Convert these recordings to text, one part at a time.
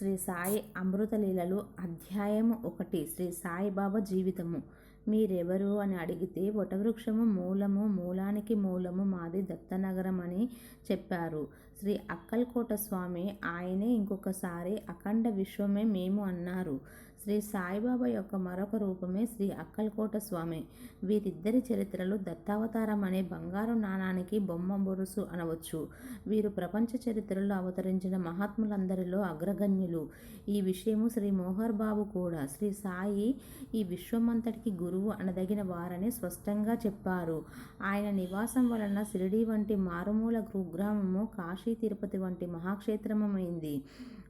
శ్రీ సాయి అమృతలీలలు అధ్యాయము ఒకటి. శ్రీ సాయిబాబా జీవితము. మీరెవరు అని అడిగితే వటవృక్షము మూలము మూలానికి మూలము మాది దత్తనగరం అని చెప్పారు. శ్రీ అక్కల్కోట స్వామి ఆయనే ఇంకొకసారి అఖండ విశ్వమే మేము అన్నారు. శ్రీ సాయిబాబా యొక్క మరొక రూపమే శ్రీ అక్కల్కోట స్వామి. వీరిద్దరి చరిత్రలు దత్తావతారం అనే బంగారు నాణానికి బొమ్మ బొరుసు అనవచ్చు. వీరు ప్రపంచ చరిత్రలో అవతరించిన మహాత్ములందరిలో అగ్రగణ్యులు. ఈ విషయము శ్రీ మోహర్ బాబు కూడా శ్రీ సాయి ఈ విశ్వమంతటికి గురువు అనదగిన వారని స్పష్టంగా చెప్పారు. ఆయన నివాసం వలన షిరిడి వంటి మారుమూల కుగ్రామము కాశీ తిరుపతి వంటి మహాక్షేత్రమైంది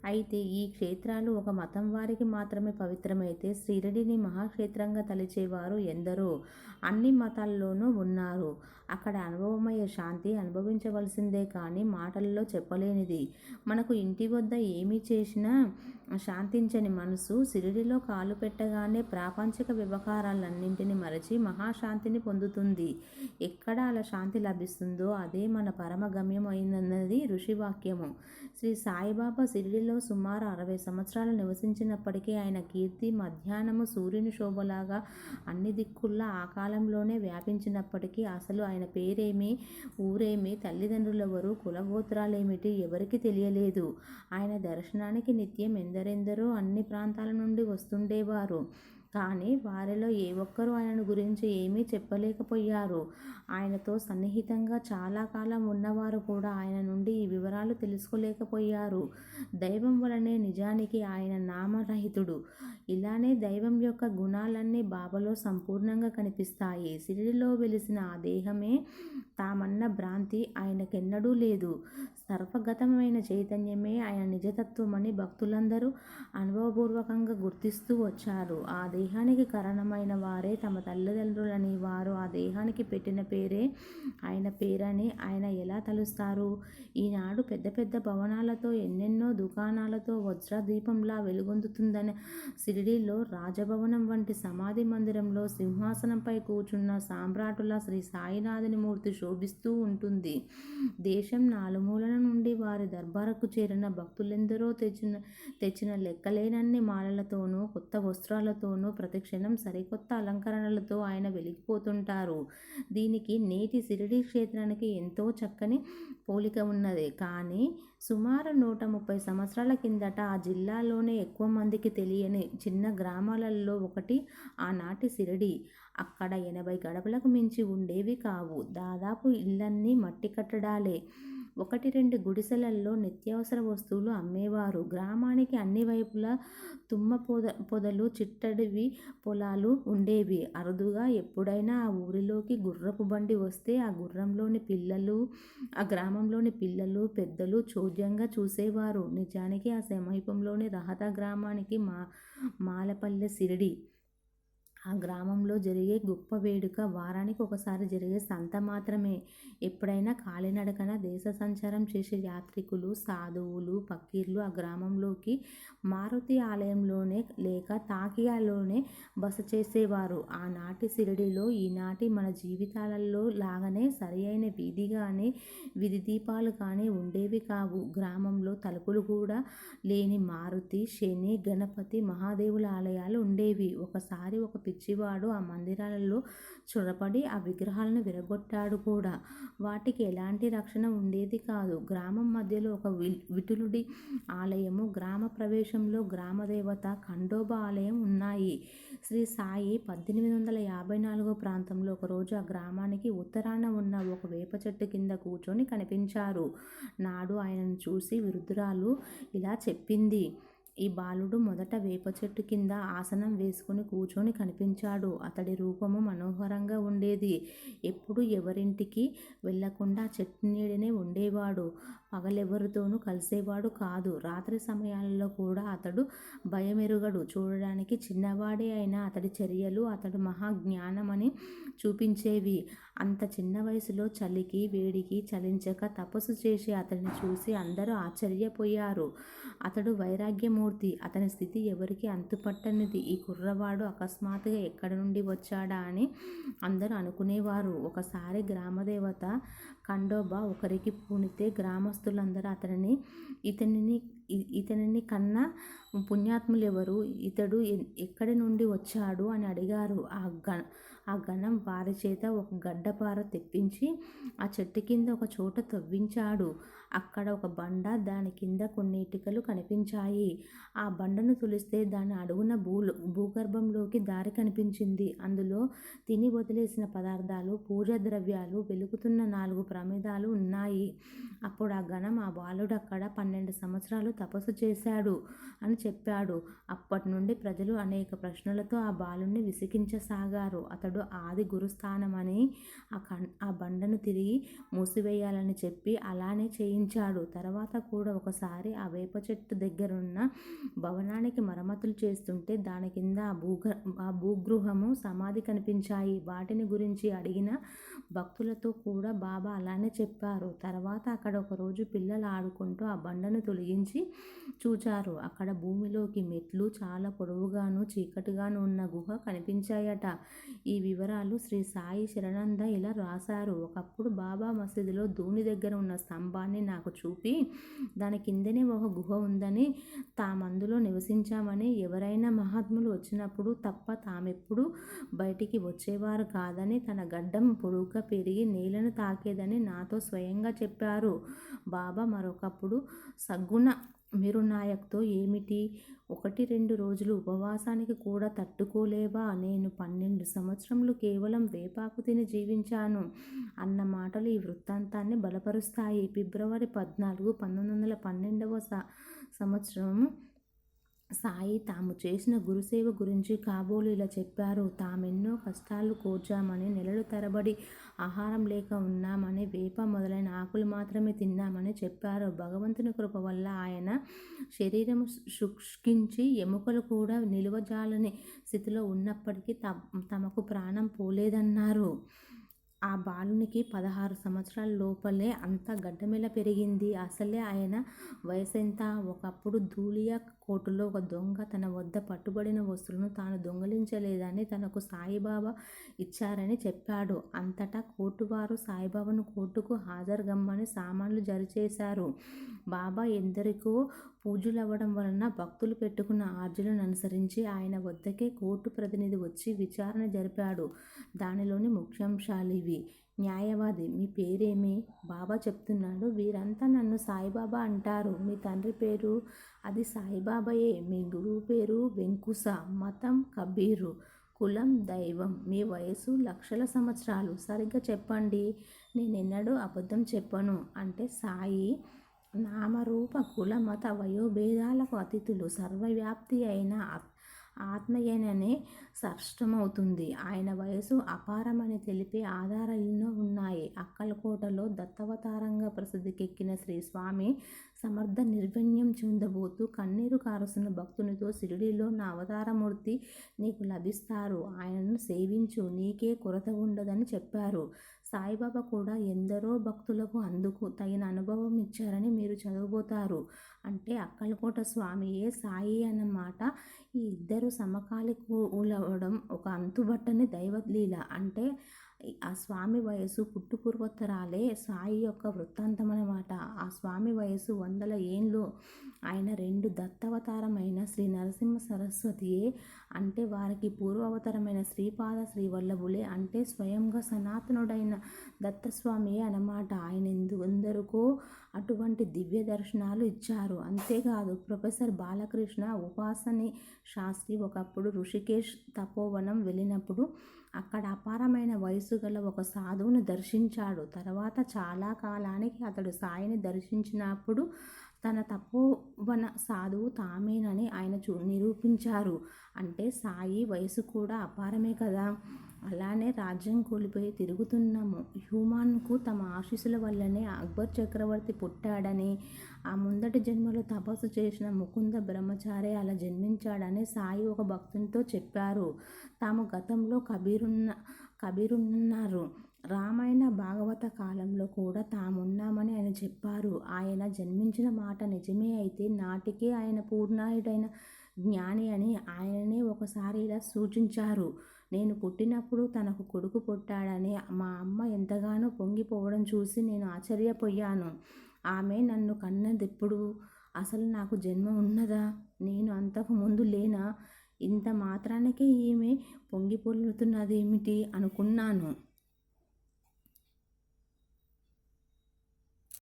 అయితే ఈ క్షేత్రాలు ఒక మతం వారికి మాత్రమే పవిత్రమైతే షిరిడిని మహాక్షేత్రంగా తలిచేవారు ఎందరో? అన్ని మతాల్లోనూ ఉన్నారు. అక్కడ అనుభవమయ్యే శాంతి అనుభవించవలసిందే కానీ మాటల్లో చెప్పలేనిది. మనకు ఇంటి వద్ద ఏమి చేసినా శాంతించని మనసు సిరిడిలో కాలు పెట్టగానే ప్రాపంచిక వ్యవహారాలన్నింటినీ మరచి మహాశాంతిని పొందుతుంది. ఎక్కడ అలా శాంతి లభిస్తుందో అదే మన పరమ గమ్యం ఋషివాక్యము. శ్రీ సాయిబాబా సిరిడిలో సుమారు అరవై సంవత్సరాలు నివసించినప్పటికీ ఆయన కీర్తి మధ్యాహ్నము సూర్యుని శోభలాగా అన్ని దిక్కుల్లా ఆ కాలంలోనే వ్యాపించినప్పటికీ అసలు ఆయన పేరేమి ఊరేమి తల్లిదండ్రులెవరు కులగోత్రాలేమిటి ఎవరికి తెలియలేదు. ఆయన దర్శనానికి నిత్యం ఎందరెందరో అన్ని ప్రాంతాల నుండి వస్తుండేవారు. కానీ వారిలో ఏ ఒక్కరూ ఆయనను గురించి ఏమీ చెప్పలేకపోయారు. ఆయనతో సన్నిహితంగా చాలా కాలం ఉన్నవారు కూడా ఆయన నుండి ఈ వివరాలు తెలుసుకోలేకపోయారు. దైవం వలనే నిజానికి ఆయన నామరహితుడు. ఇలానే దైవం యొక్క గుణాలన్నీ బాబాలో సంపూర్ణంగా కనిపిస్తాయి. సిరిడిలో వెలిసిన ఆ దేహమే తామన్న భ్రాంతి ఆయనకెన్నడూ లేదు. సర్వగతమైన చైతన్యమే ఆయన నిజతత్వమని భక్తులందరూ అనుభవపూర్వకంగా గుర్తిస్తూ వచ్చారు. ఆ దేహానికి కారణమైన వారే తమ తల్లిదండ్రులని. వారు ఆ దేహానికి పెట్టిన పేరే ఆయన పేరని ఆయన ఎలా తలుస్తారు? ఈనాడు పెద్ద పెద్ద భవనాలతో ఎన్నెన్నో దుకాణాలతో వజ్రదీపంలా వెలుగొందుతుందని సిరిడిలో రాజభవనం వంటి సమాధి మందిరంలో సింహాసనంపై కూర్చున్న సామ్రాటుల శ్రీ సాయినాథుని మూర్తి శోభిస్తూ ఉంటుంది. దేశం నాలుమూలల నుండి వారి దర్బారకు చేరిన భక్తులెందరో తెచ్చిన తెచ్చిన లెక్కలేనన్ని మాలలతోనూ కొత్త వస్త్రాలతోనూ ప్రతిక్షణం సరికొత్త అలంకరణలతో ఆయన వెలిగిపోతుంటారు. దీనికి నేటి సిరిడి క్షేత్రానికి ఎంతో చక్కని పోలిక ఉన్నది. కానీ సుమారు నూట ముప్పై సంవత్సరాల కిందట ఆ జిల్లాలోనే ఎక్కువ మందికి తెలియని చిన్న గ్రామాలలో ఒకటి ఆనాటి సిరిడి. అక్కడ ఎనభై గడపలకు మించి ఉండేవి కావు. దాదాపు ఇళ్ళన్నీ మట్టి కట్టడాలే. ఒకటి రెండు గుడిసెలల్లో నిత్యావసర వస్తువులు అమ్మేవారు. గ్రామానికి అన్ని వైపులా తుమ్మ పొద పొదలు చిట్టడివి పొలాలు ఉండేవి. అరుదుగా ఎప్పుడైనా ఆ ఊరిలోకి గుర్రపు బండి వస్తే ఆ గుర్రంలోని పిల్లలు ఆ గ్రామంలోని పిల్లలు పెద్దలు చోద్యంగా చూసేవారు. నిజానికి ఆ సమీపంలోని రహత గ్రామానికి మా మాలపల్లె సిరిడి ఆ గ్రామంలో జరిగే గొప్ప వేడుక వారానికి ఒకసారి జరిగే సంత మాత్రమే. ఎప్పుడైనా కాలినడకన దేశ సంచారం చేసే యాత్రికులు సాధువులు పక్కీర్లు ఆ గ్రామంలోకి మారుతి ఆలయంలోనే లేక తాకియాలోనే బస చేసేవారు. ఆనాటి సిరిడిలో ఈనాటి మన జీవితాలలో లాగానే సరియైన వీధి కానీ విధి దీపాలు కానీ ఉండేవి కావు. గ్రామంలో తలుపులు కూడా లేని మారుతి శని గణపతి మహాదేవుల ఆలయాలు ఉండేవి. ఒకసారి ఒక పిచ్చివాడు ఆ మందిరాలలో చొరపడి ఆ విగ్రహాలను విరగొట్టాడు కూడా. వాటికి ఎలాంటి రక్షణ ఉండేది కాదు. గ్రామం మధ్యలో ఒక విటులుడి ఆలయము గ్రామ ప్రవేశంలో గ్రామదేవత ఖండోబ ఆలయం ఉన్నాయి. శ్రీ సాయి పద్దెనిమిది వందల యాభై నాలుగో ప్రాంతంలో ఒకరోజు ఆ గ్రామానికి ఉత్తరాన ఉన్న ఒక వేప చెట్టు కింద కూర్చొని కనిపించారు. నాడు ఆయనను చూసి వృద్ధురాలు ఇలా చెప్పింది ఈ బాలుడు మొదట వేప చెట్టు కింద ఆసనం వేసుకుని కూర్చొని కనిపించాడు. అతడి రూపము మనోహరంగా ఉండేది. ఎప్పుడు ఎవరింటికి వెళ్ళకుండా చెట్టు నీడనే ఉండేవాడు. పగలెవరితోనూ కలిసేవాడు కాదు. రాత్రి సమయాలలో కూడా అతడు భయమెరుగడు. చూడడానికి చిన్నవాడే అయినా అతడి చర్యలు అతడు మహాజ్ఞానమని చూపించేవి. అంత చిన్న వయసులో చలికి వేడికి చలించక తపస్సు చేసి అతడిని చూసి అందరూ ఆశ్చర్యపోయారు. అతడు వైరాగ్యమూర్తి. అతని స్థితి ఎవరికి అంతుపట్టనిది. ఈ కుర్రవాడు అకస్మాత్తుగా ఎక్కడి నుండి వచ్చాడా అని అందరూ అనుకునేవారు. ఒకసారి గ్రామదేవత కండోబా ఒకరికి పూనితే గ్రామస్తులందరూ అతనిని ఇతనిని ఇతనిని కన్నా పుణ్యాత్ములు ఎవరు ఇతడు ఎ- ఎక్కడి నుండి వచ్చాడు? అని అడిగారు. ఆ గణ ఆ గణం వారి చేత ఒక గడ్డపార తెప్పించి ఆ చెట్టు కింద ఒక చోట తవ్వించాడు. అక్కడ ఒక బండ దాని కింద కొన్ని ఇటుకలు కనిపించాయి. ఆ బండను తులిస్తే దాని అడుగున భూ భూగర్భంలోకి దారి కనిపించింది. అందులో తిని వదిలేసిన పదార్థాలు పూజా ద్రవ్యాలు వెలుగుతున్న నాలుగు ప్రమేదాలు ఉన్నాయి. అప్పుడు ఆ గణం ఆ బాలుడు అక్కడ పన్నెండు సంవత్సరాలు తపస్సు చేశాడు అని చెప్పాడు. అప్పటి నుండి ప్రజలు అనేక ప్రశ్నలతో ఆ బాలుణ్ణి విసిగించసాగారు. అతడు ఆది గురుస్థానమని ఆ కం ఆ బండను తిరిగి మూసివేయాలని చెప్పి అలానే చేయించాడు. తర్వాత కూడా ఒకసారి ఆ వేప చెట్టు దగ్గరున్న భవనానికి మరమ్మతులు చేస్తుంటే దాని కింద ఆ భూగ ఆ భూగృహము సమాధి కనిపించాయి. వాటిని గురించి అడిగిన భక్తులతో కూడా బాబా అలానే చెప్పారు. తర్వాత అక్కడ ఒకరోజు పిల్లలు ఆడుకుంటూ ఆ బండను తొలగించి చూచారు. అక్కడ భూ భూమిలోకి మెట్లు చాలా పొడవుగాను చీకటిగాను ఉన్న గుహ కనిపించాయట. ఈ వివరాలు శ్రీ సాయి శరణంద ఇలా రాశారు. ఒకప్పుడు బాబా మసీదులో ధూని దగ్గర ఉన్న స్తంభాన్ని నాకు చూపి దాని కిందనే ఒక గుహ ఉందని తామందులో నివసించామని ఎవరైనా మహాత్ములు వచ్చినప్పుడు తప్ప తామెప్పుడు బయటికి వచ్చేవారు కాదని తన గడ్డం పొడుగ్గా పెరిగి నేలను తాకేదని నాతో స్వయంగా చెప్పారు. బాబా మరొకప్పుడు సగ్గున మిరునాయక్తో ఏమిటి? ఒకటి రెండు రోజులు ఉపవాసానికి కూడా తట్టుకోలేవా? నేను పన్నెండు సంవత్సరములు కేవలం వేపాకు తిని జీవించాను. అన్న మాటలు ఈ వృత్తాంతాన్ని బలపరుస్తాయి. ఫిబ్రవరి పద్నాలుగు పంతొమ్మిది వందల పన్నెండవ స సంవత్సరం సాయి తాము చేసిన గురుసేవ గురించి కాబోలు ఇలా చెప్పారు. తామెన్నో కష్టాలు కోర్చామని నెలలు తరబడి ఆహారం లేక ఉన్నామని వేప మొదలైన ఆకులు మాత్రమే తిన్నామని చెప్పారు. భగవంతుని కృప వల్ల ఆయన శరీరం శుష్కించి ఎముకలు కూడా నిలువజాలని స్థితిలో ఉన్నప్పటికీ త- తమకు ప్రాణం పోలేదన్నారు. ఆ బాలునికి పదహారు సంవత్సరాల లోపలే అంత గడ్డమెల పెరిగింది. అసలే ఆయన వయసెంత? ఒకప్పుడు ధూళియా కోర్టులో ఒక దొంగ తన వద్ద పట్టుబడిన వస్తువులను తాను దొంగిలించలేదని తనకు సాయిబాబా ఇచ్చారని చెప్పాడు. అంతటా కోర్టు వారు సాయిబాబాను కోర్టుకు హాజరుగమ్మని సామాన్లు జరిచేశారు. బాబా ఎందరికో పూజలవ్వడం వలన భక్తులు పెట్టుకున్న ఆర్జులను అనుసరించి ఆయన వద్దకే కోర్టు ప్రతినిధి వచ్చి విచారణ జరిపాడు. దానిలోని ముఖ్యాంశాలు ఇవి. న్యాయవాది. మీ పేరేమి? బాబా చెప్తున్నాడు. వీరంతా నన్ను సాయిబాబా అంటారు. మీ తండ్రి పేరు? అది సాయిబాబాయే. మీ గురువు పేరు వెంకుస. మతం కబీరు. కులం దైవం. మీ వయసు లక్షల సంవత్సరాలు. సరిగ్గా చెప్పండి. నేనెన్నడూ అబద్ధం చెప్పను. అంటే సాయి నామరూప కుల మత వయోభేదాలకు అతిథులు సర్వవ్యాప్తి అయిన ఆత్మయేననే స్పష్టమవుతుంది ఆయన వయసు అపారమని తెలిపే ఆధారాలున్నో ఉన్నాయి. అక్కలకోటలో దత్తవతారంగా ప్రసిద్ధికెక్కిన శ్రీ స్వామి సమర్థ నిర్వణ్యం చెందబోతూ కన్నీరు కారుస్తున్న భక్తునితో షిరిడీలో నా అవతారమూర్తి నీకు లభిస్తారు. ఆయనను సేవించు. నీకే కొరత ఉండదని చెప్పారు. సాయిబాబా కూడా ఎందరో భక్తులకు అందుకు తగిన అనుభవం ఇచ్చారని మీరు చదవబోతారు. అంటే అక్కలకోట స్వామియే సాయి అన్నమాట ఈ ఇద్దరు సమకాలికులవడం ఒక అంతుబట్టని దైవలీల. అంటే ఆ స్వామి వయసు పుట్టుపూర్వోత్తరాలే సాయి యొక్క వృత్తాంతం అన్నమాట ఆ స్వామి వయసు వందల ఏండ్లు ఆయన రెండు దత్తవతారమైన శ్రీ నరసింహ సరస్వతియే అంటే వారికి పూర్వావతారమైన శ్రీపాద శ్రీవల్లభులే అంటే స్వయంగా సనాతనుడైన దత్తస్వామియే అన్నమాట. ఆయన ఎందు ఎందరికో అటువంటి దివ్య దర్శనాలు ఇచ్చారు. అంతేకాదు ప్రొఫెసర్ బాలకృష్ణ ఉపాసని శాస్త్రి ఒకప్పుడు ఋషికేష్ తపోవనం వెళ్ళినప్పుడు అక్కడ అపారమైన వయసు గల ఒక సాధువును దర్శించాడు. తర్వాత చాలా కాలానికి అతడు సాయిని దర్శించినప్పుడు తన తపోవన సాధువు తామేనని ఆయన చూ నిరూపించారు. అంటే సాయి వయసు కూడా అపారమే కదా. అలానే రాజ్యం కోల్పోయి తిరుగుతున్నాము. హ్యూమాన్కు తమ ఆశీస్సుల వల్లనే అక్బర్ చక్రవర్తి పుట్టాడని ఆ ముందటి జన్మలో తపస్సు చేసిన ముకుంద బ్రహ్మచారి అలా జన్మించాడని సాయి ఒక భక్తునితో చెప్పారు. తాము గతంలో కబీరున్న కబీరున్నారు. రామాయణ భాగవత కాలంలో కూడా తామున్నామని ఆయన చెప్పారు. ఆయన జన్మించిన మాట నిజమే అయితే నాటికే ఆయన పూర్ణాయుడైన జ్ఞాని అని ఆయననే ఒకసారి ఇలా సూచించారు. నేను పుట్టినప్పుడు తనకు కొడుకు పుట్టాడని మా అమ్మ ఎంతగానో పొంగిపోవడం చూసి నేను ఆశ్చర్యపోయాను. ఆమె నన్ను కన్నదెప్పుడు? అసలు నాకు జన్మ ఉన్నదా? నేను అంతకు ముందు లేనా? ఇంత మాత్రానికే ఈమె పొంగి పొర్లుతున్నదేమిటి అనుకున్నాను.